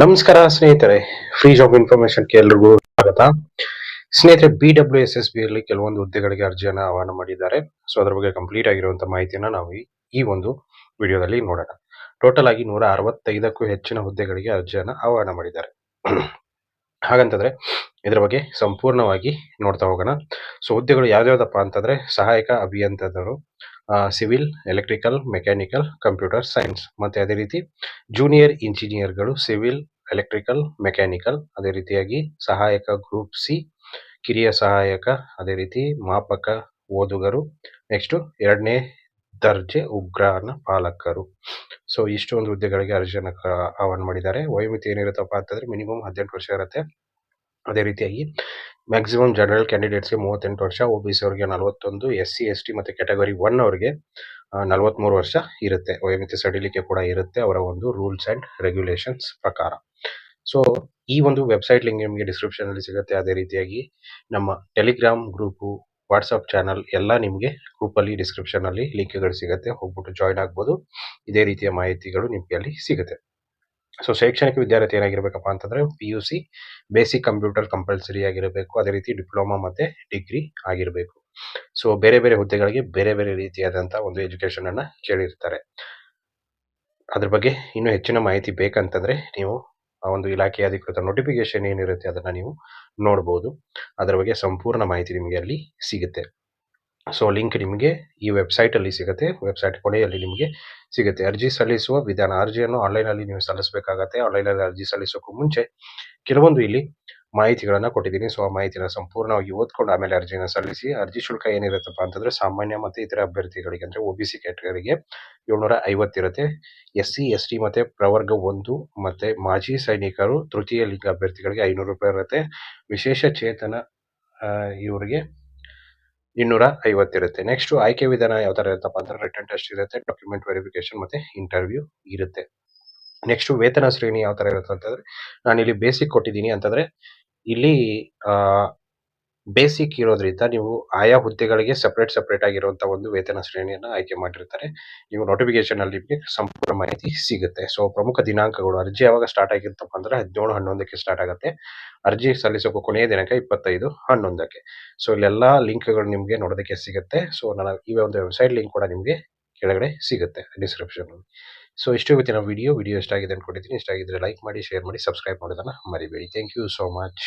ನಮಸ್ಕಾರ ಸ್ನೇಹಿತರೆ free job information ಎಲ್ರಿಗೂ ಸ್ವಾಗತ. ಸ್ನೇಹಿತರೆ B W S S B ಅಲ್ಲಿ ಕೆಲವೊಂದು ಹುದ್ದೆಗಳಿಗೆ ಅರ್ಜಿಯನ್ನ ಆಹ್ವಾನ ಮಾಡಿದ್ದಾರೆ. ಸೊ ಅದರ ಬಗ್ಗೆ ಕಂಪ್ಲೀಟ್ ಆಗಿರುವಂತಹ ಮಾಹಿತಿಯನ್ನ ನಾವು ಈ- ಒಂದು ವಿಡಿಯೋದಲ್ಲಿ ನೋಡೋಣ. ಟೋಟಲ್ ಆಗಿ ನೂರ ಅರವತ್ತೈದಕ್ಕೂ ಹೆಚ್ಚಿನ ಹುದ್ದೆಗಳಿಗೆ ಅರ್ಜಿಯನ್ನ ಆಹ್ವಾನ ಮಾಡಿದ್ದಾರೆ. ಹಾಗಂತಂದ್ರೆ, ಇದರ ಬಗ್ಗೆ ಸಂಪೂರ್ಣವಾಗಿ ನೋಡ್ತಾ ಹೋಗೋಣ. ಸೊ ಹುದ್ದೆಗಳು ಯಾವ್ದಾವ್ದಪ್ಪ ಅಂತಂದ್ರೆ, ಸಹಾಯಕ ಅಭಿಯಂತರರು civil, electrical, mechanical, computer, science ಮತ್ತೆ ಅದೇ ರೀತಿ ಜೂನಿಯರ್ ಇಂಜಿನಿಯರ್ಗಳು, ಸಿವಿಲ್ ಎಲೆಕ್ಟ್ರಿಕಲ್ ಮೆಕ್ಯಾನಿಕಲ್ ಅದೇ ರೀತಿಯಾಗಿ ಸಹಾಯಕ ಗ್ರೂಪ್ ಸಿ ಕಿರಿಯ ಸಹಾಯಕ, ಅದೇ ರೀತಿ ಮಾಪಕ ಓದುಗರು ನೆಕ್ಸ್ಟ್ ಎರಡನೇ ದರ್ಜೆ ಉಗ್ರನ ಪಾಲಕರು. ಸೊ ಇಷ್ಟೊಂದು ಹುದ್ದೆಗಳಿಗೆ ಅರ್ಜಿಯನ್ನು ಆಹ್ವಾನ ಮಾಡಿದ್ದಾರೆ. ವಯೋಮಿತಿ ಏನಿರುತ್ತಪ್ಪ ಅಂತಂದ್ರೆ ಮಿನಿಮಮ್ ಹದಿನೆಂಟು ವರ್ಷ ಇರುತ್ತೆ. ಅದೇ ರೀತಿಯಾಗಿ ಮ್ಯಾಕ್ಸಿಮಮ್ ಜನರಲ್ ಕ್ಯಾಂಡಿಡೇಟ್ಸ್ಗೆ ಮೂವತ್ತೆಂಟು ವರ್ಷ ಒ ಬಿ ಸಿ ಅವರಿಗೆ ನಲವತ್ತೊಂದು ಎಸ್ ಸಿ ಎಸ್ ಟಿ ಮತ್ತು ಕ್ಯಾಟಗರಿ ಒನ್ ಅವರಿಗೆ ನಲವತ್ತ್ಮೂರು ವರ್ಷ ಇರುತ್ತೆ. ವಯೋಮಿತಿ ಸಡಿಲಿಕೆ ಕೂಡ ಇರುತ್ತೆ ಅವರ ಒಂದು ರೂಲ್ಸ್ ಅಂಡ್ ರೆಗ್ಯುಲೇಷನ್ಸ್ ಪ್ರಕಾರ. ಸೊ ಈ ಒಂದು ವೆಬ್ಸೈಟ್ ಲಿಂಕ್ ನಿಮಗೆ ಡಿಸ್ಕ್ರಿಪ್ಷನ್ ಅಲ್ಲಿ ಸಿಗುತ್ತೆ. ಅದೇ ರೀತಿಯಾಗಿ ನಮ್ಮ ಟೆಲಿಗ್ರಾಮ್ ಗ್ರೂಪು ವಾಟ್ಸಪ್ ಚಾನಲ್ ಎಲ್ಲ ನಿಮಗೆ ಗ್ರೂಪಲ್ಲಿ ಡಿಸ್ಕ್ರಿಪ್ಷನ್ ಅಲ್ಲಿ ಲಿಂಕ್ಗಳು ಸಿಗುತ್ತೆ. ಹೋಗ್ಬಿಟ್ಟು ಜಾಯ್ನ್ ಆಗ್ಬೋದು. ಇದೇ ರೀತಿಯ ಮಾಹಿತಿಗಳು ನಿಮಗೆ ಅಲ್ಲಿ ಸಿಗುತ್ತೆ. ಸೊ ಶೈಕ್ಷಣಿಕ ವಿದ್ಯಾರ್ಥಿ ಏನಾಗಿರ್ಬೇಕಪ್ಪ ಅಂತಂದ್ರೆ P U C basic computer compulsory ಆಗಿರಬೇಕು. ಅದೇ ರೀತಿ ಡಿಪ್ಲೊಮಾ ಮತ್ತೆ ಡಿಗ್ರಿ ಆಗಿರಬೇಕು. ಸೊ ಬೇರೆ ಬೇರೆ ಹುದ್ದೆಗಳಿಗೆ ಬೇರೆ ಬೇರೆ ರೀತಿಯಾದಂಥ ಒಂದು ಎಜುಕೇಶನ್ ಅನ್ನ ಕೇಳಿರ್ತಾರೆ. ಅದ್ರ ಬಗ್ಗೆ ಇನ್ನೂ ಹೆಚ್ಚಿನ ಮಾಹಿತಿ ಬೇಕಂತಂದ್ರೆ ನೀವು ಆ ಒಂದು ಇಲಾಖೆಯ ಅಧಿಕೃತ ನೋಟಿಫಿಕೇಶನ್ ಏನಿರುತ್ತೆ ಅದನ್ನ ನೀವು ನೋಡಬಹುದು ಅದರ ಬಗ್ಗೆ ಸಂಪೂರ್ಣ ಮಾಹಿತಿ ನಿಮಗೆ ಅಲ್ಲಿ ಸಿಗುತ್ತೆ. ಸೊ ಲಿಂಕ್ ನಿಮಗೆ ಈ ವೆಬ್ಸೈಟ್ ಅಲ್ಲಿ ಸಿಗುತ್ತೆ. ವೆಬ್ಸೈಟ್ ಕೊನೆಯಲ್ಲಿ ನಿಮಗೆ ಸಿಗುತ್ತೆ. ಅರ್ಜಿ ಸಲ್ಲಿಸುವ ವಿಧಾನ, ಅರ್ಜಿಯನ್ನು ಆನ್ಲೈನ್ ಅಲ್ಲಿ ನೀವು ಸಲ್ಲಿಸಬೇಕಾಗತ್ತೆ. ಆನ್ಲೈನ್ ಅಲ್ಲಿ ಅರ್ಜಿ ಸಲ್ಲಿಸೋಕ್ಕೂ ಮುಂಚೆ ಕೆಲವೊಂದು ಇಲ್ಲಿ ಮಾಹಿತಿಗಳನ್ನ ಕೊಟ್ಟಿದ್ದೀನಿ. ಸೊ ಆ ಮಾಹಿತಿನ ಸಂಪೂರ್ಣವಾಗಿ ಓದ್ಕೊಂಡು ಆಮೇಲೆ ಅರ್ಜಿನ ಸಲ್ಲಿಸಿ, ಅರ್ಜಿ ಶುಲ್ಕ ಏನಿರುತ್ತಪ್ಪ ಅಂತಂದ್ರೆ ಸಾಮಾನ್ಯ ಮತ್ತೆ ಇತರ ಅಭ್ಯರ್ಥಿಗಳಿಗೆ, ಅಂದ್ರೆ ಒ ಬಿ ಸಿ ಕ್ಯಾಟಗರಿಗೆ ಏಳ್ನೂರ ಐವತ್ತಿರುತ್ತೆ ಎಸ್ ಸಿ, ಎಸ್ ಟಿ ಮತ್ತೆ ಪ್ರವರ್ಗ ಒಂದು ಮತ್ತೆ ಮಾಜಿ ಸೈನಿಕರು ತೃತೀಯ ಲಿಂಗ ಅಭ್ಯರ್ಥಿಗಳಿಗೆ ಐನೂರು ರೂಪಾಯಿ ಇರುತ್ತೆ. ವಿಶೇಷ ಚೇತನ ಇವರಿಗೆ ಇನ್ನೂರ ಐವತ್ತಿರುತ್ತೆ ನೆಕ್ಸ್ಟ್ ಆಯ್ಕೆ ವಿಧಾನ ಯಾವ ತರ ಇರುತ್ತಪ್ಪ ಅಂದ್ರೆ ರಿಟರ್ನ್ ಟೆಸ್ಟ್ ಇರುತ್ತೆ ಡಾಕ್ಯುಮೆಂಟ್ ವೆರಿಫಿಕೇಶನ್ ಮತ್ತೆ ಇಂಟರ್ವ್ಯೂ ಇರುತ್ತೆ. ನೆಕ್ಸ್ಟ್ ವೇತನ ಶ್ರೇಣಿ ಯಾವ ತರ ಇರುತ್ತೆ ಅಂತಂದ್ರೆ ನಾನು ಇಲ್ಲಿ ಬೇಸಿಕ್ ಕೊಟ್ಟಿದ್ದೀನಿ ಅಂತಂದ್ರೆ ಇಲ್ಲಿ ಬೇಸಿಕ್ ಇರೋದ್ರಿಂದ ನೀವು ಆಯಾ ಹುದ್ದೆಗಳಿಗೆ ಸಪರೇಟ್ ಸಪರೇಟ್ ಆಗಿರುವಂತಹ ಒಂದು ವೇತನ ಶ್ರೇಣಿಯನ್ನು ಆಯ್ಕೆ ಮಾಡಿರ್ತಾರೆ. ನೀವು ನೋಟಿಫಿಕೇಶನ್ ಅಲ್ಲಿ ಸಂಪೂರ್ಣ ಮಾಹಿತಿ ಸಿಗುತ್ತೆ. ಸೊ ಪ್ರಮುಖ ದಿನಾಂಕಗಳು, ಅರ್ಜಿ ಯಾವಾಗ ಸ್ಟಾರ್ಟ್ ಆಗಿರ್ತಪ್ಪ ಅಂದ್ರೆ ಹದಿನೇಳು, ಹನ್ನೊಂದಕ್ಕೆ ಸ್ಟಾರ್ಟ್ ಆಗುತ್ತೆ. ಅರ್ಜಿ ಸಲ್ಲಿಸೋಕು ಕೊನೆಯ ದಿನಾಂಕ ಇಪ್ಪತ್ತೈದು, ಹನ್ನೊಂದಕ್ಕೆ. ಸೊ ಇಲ್ಲೆಲ್ಲ ಲಿಂಕ್ಗಳು ನಿಮಗೆ ನೋಡೋದಕ್ಕೆ ಸಿಗುತ್ತೆ. ಸೊ ನನ್ನ ಈ ಒಂದು ವೆಬ್ಸೈಟ್ ಲಿಂಕ್ ಕೂಡ ನಿಮಗೆ ಕೆಳಗಡೆ ಸಿಗುತ್ತೆ ಡಿಸ್ಕ್ರಿಪ್ಷನ್ ಸೊ ಇಷ್ಟು ಇವತ್ತಿನ ವಿಡಿಯೋ ವಿಡಿಯೋ ಇಷ್ಟ ಆಗಿದೆ ಅನ್ಕೊಂಡಿದ್ದೀನಿ. ಇಷ್ಟ ಆಗಿದ್ರೆ ಲೈಕ್ ಮಾಡಿ ಶೇರ್ ಮಾಡಿ ಸಬ್ಸ್ಕ್ರೈಬ್ ಮಾಡೋದನ್ನ ಮರಿಬೇಡಿ. Thank you so much